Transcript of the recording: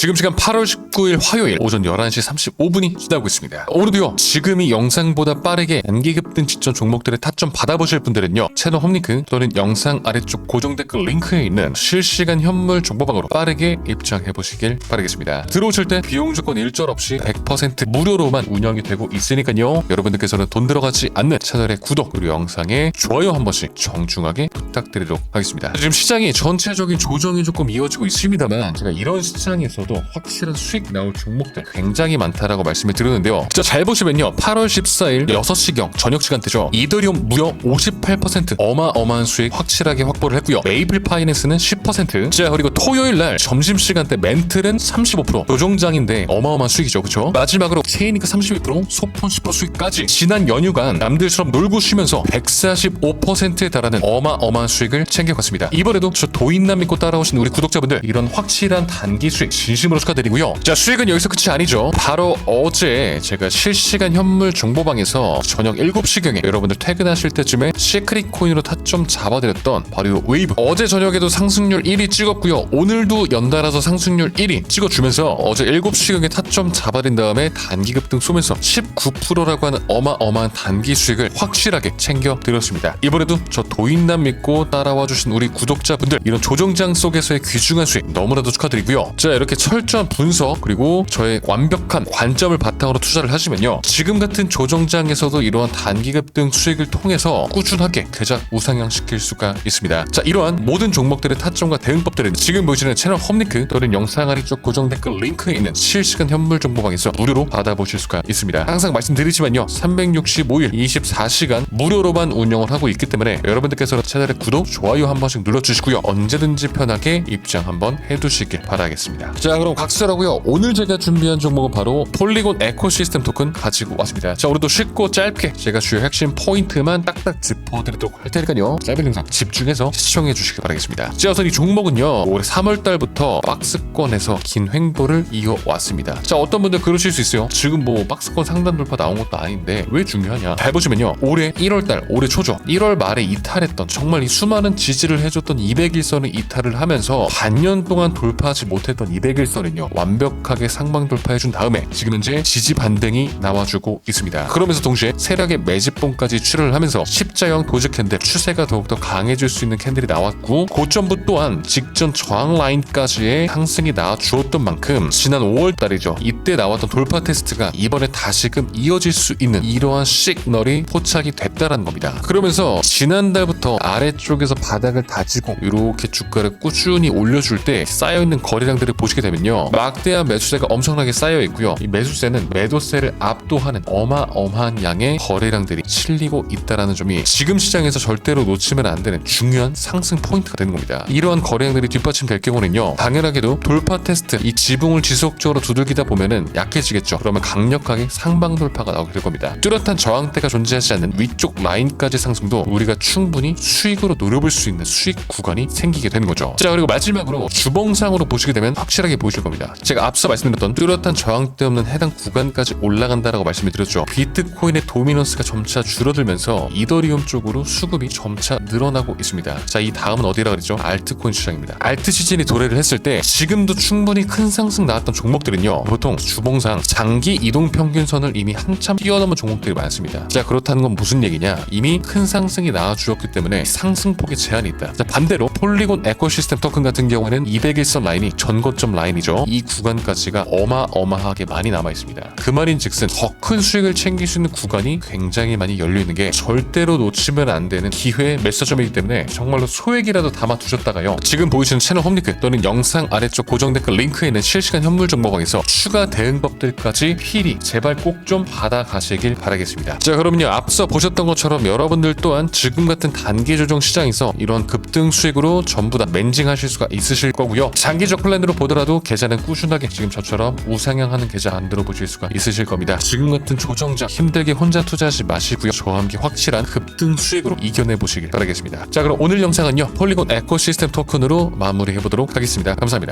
지금 시간 8월 19일 화요일 오전 11시 35분이 지나고 있습니다. 오늘도요, 지금 이 영상보다 빠르게 단기급등 직전 종목들의 타점 받아보실 분들은요, 채널 홈링크 또는 영상 아래쪽 고정 댓글 링크에 있는 실시간 현물 정보방으로 빠르게 입장해 보시길 바라겠습니다. 들어오실 때 비용 조건 일절 없이 100% 무료로만 운영이 되고 있으니까요. 여러분들께서는 돈 들어가지 않는 채널의 구독 그리고 영상에 좋아요 한 번씩 정중하게 부탁드리도록 하겠습니다. 지금 시장이 전체적인 조정이 조금 이어지고 있습니다만 제가 이런 시장에서 도 확실한 수익 나올 종목들 굉장히 많다라고 말씀을 드렸는데요. 진짜 잘 보시면요. 8월 14일 6시경 저녁 시간대죠. 이더리움 무려 58% 어마어마한 수익 확실하게 확보를 했고요. 메이플 파이낸스는 10%. 자 그리고 토요일 날 점심 시간대 멘틀은 35% 조종장인데 어마어마한 수익이죠. 그렇죠? 마지막으로 체이니크 32% 소폰 10% 수익까지 지난 연휴간 남들처럼 놀고 쉬면서 145%에 달하는 어마어마한 수익을 챙겨갔습니다. 이번에도 저 도인남 믿고 따라오신 우리 구독자분들 이런 확실한 단기 수익 진 심으로 축하드리고요. 자 수익은 여기서 끝이 아니죠. 바로 어제 제가 실시간 현물 정보방에서 저녁 7시경에 여러분들 퇴근하실 때쯤에 시크릿 코인으로 타점 잡아드렸던 바로 이 웨이브 어제 저녁에도 상승률 1위 찍었고요. 오늘도 연달아서 상승률 1위 찍어주면서 어제 7시경에 타점 잡아드린 다음에 단기 급등 쏘면서 19%라고 하는 어마어마한 단기 수익을 확실하게 챙겨드렸습니다. 이번에도 저 도인남 믿고 따라와 주신 우리 구독자분들 이런 조정장 속에서의 귀중한 수익 너무나도 축하드리고요. 자 이렇게 철저한 분석 그리고 저의 완벽한 관점을 바탕으로 투자를 하시면요. 지금 같은 조정장에서도 이러한 단기 급 등 수익을 통해서 꾸준하게 대작 우상향시킬 수가 있습니다. 자 이러한 모든 종목들의 타점과 대응법들은 지금 보시는 채널 홈링크 또는 영상 아래쪽 고정 댓글 링크에 있는 실시간 현물 정보방에서 무료로 받아보실 수가 있습니다. 항상 말씀드리지만요. 365일 24시간 무료로만 운영을 하고 있기 때문에 여러분들께서는 채널의 구독, 좋아요 한 번씩 눌러주시고요. 언제든지 편하게 입장 한번 해두시길 바라겠습니다. 자 그럼 각설하고요. 오늘 제가 준비한 종목은 바로 폴리곤 에코시스템 토큰 가지고 왔습니다. 자 오늘도 쉽고 짧게 제가 주요 핵심 포인트만 딱딱 짚어드리도록 할 테니까요. 짧은 영상 집중해서 시청해 주시길 바라겠습니다. 자 우선 이 종목은요. 올해 3월 달부터 박스권에서 긴 횡보를 이어왔습니다. 자 어떤 분들 그러실 수 있어요. 지금 뭐 박스권 상단 돌파 나온 것도 아닌데 왜 중요하냐? 잘 보시면요. 올해 1월 달 올해 초죠. 1월 말에 이탈했던 정말 이 수많은 지지를 해줬던 200일선을 이탈을 하면서 반년 동안 돌파하지 못했던 200일 선은요. 완벽하게 상방 돌파해준 다음에 지금 현재 지지 반등이 나와주고 있습니다. 그러면서 동시에 세력의 매집봉까지 출혈을 하면서 십자형 도직 캔들 추세가 더욱더 강해질 수 있는 캔들이 나왔고 고점부 또한 직전 저항 라인까지의 상승이 나와주었던 만큼 지난 5월 달이죠. 이때 나왔던 돌파 테스트가 이번에 다시금 이어질 수 있는 이러한 시그널이 포착이 됐다라는 겁니다. 그러면서 지난달부터 아래쪽에서 바닥을 다지고 이렇게 주가를 꾸준히 올려줄 때 쌓여있는 거래량들을 보시게 되면 요. 막대한 매수세가 엄청나게 쌓여 있고요. 이 매수세는 매도세를 압도하는 어마어마한 양의 거래량들이 실리고 있다라는 점이 지금 시장에서 절대로 놓치면 안 되는 중요한 상승 포인트가 되는 겁니다. 이러한 거래량들이 뒷받침될 경우는요. 당연하게도 돌파 테스트 이 지붕을 지속적으로 두들기다 보면은 약해지겠죠. 그러면 강력하게 상방 돌파가 나오게 될 겁니다. 뚜렷한 저항대가 존재하지 않는 위쪽 라인까지 상승도 우리가 충분히 수익으로 노려볼 수 있는 수익 구간이 생기게 되는 거죠. 자 그리고 마지막으로 주봉상으로 보시게 되면 확실하게 보이실 겁니다. 제가 앞서 말씀드렸던 뚜렷한 저항대 없는 해당 구간까지 올라간다라고 말씀을 드렸죠. 비트코인의 도미넌스가 점차 줄어들면서 이더리움 쪽으로 수급이 점차 늘어나고 있습니다. 자 이 다음은 어디라 그러죠? 알트코인 시장입니다. 알트 시즌이 도래를 했을 때 지금도 충분히 큰 상승 나왔던 종목들은요. 보통 주봉상 장기 이동 평균선을 이미 한참 뛰어넘은 종목들이 많습니다. 자 그렇다는 건 무슨 얘기냐? 이미 큰 상승이 나와주었기 때문에 상승폭에 제한이 있다. 자 반대로 폴리곤 에코시스템 토큰 같은 경우에는 200일선 라인이 전고점 라인 이죠. 이 구간까지가 어마어마하게 많이 남아 있습니다. 그 말인 즉슨 더 큰 수익을 챙길 수 있는 구간이 굉장히 많이 열려 있는 게 절대로 놓치면 안 되는 기회 메시점이기 때문에 정말로 소액이라도 담아 두셨다가요. 지금 보이시는 채널 홈링크 또는 영상 아래쪽 고정 댓글 링크에 있는 실시간 현물 정보방에서 추가 대응법들까지 필히 제발 꼭 좀 받아가시길 바라겠습니다. 자 그러면요 앞서 보셨던 것처럼 여러분들 또한 지금 같은 단기 조정 시장에서 이런 급등 수익으로 전부 다 멘징하실 수가 있으실 거고요. 장기적 플랜으로 보더라도 계좌는 꾸준하게 지금 저처럼 우상향하는 계좌 만들어 보실 수가 있으실 겁니다. 지금 같은 조정장 힘들게 혼자 투자하지 마시고요. 저와 함께 확실한 급등 수익으로 이겨내 보시길 바라겠습니다. 자 그럼 오늘 영상은요 폴리곤 에코시스템 토큰으로 마무리해 보도록 하겠습니다. 감사합니다.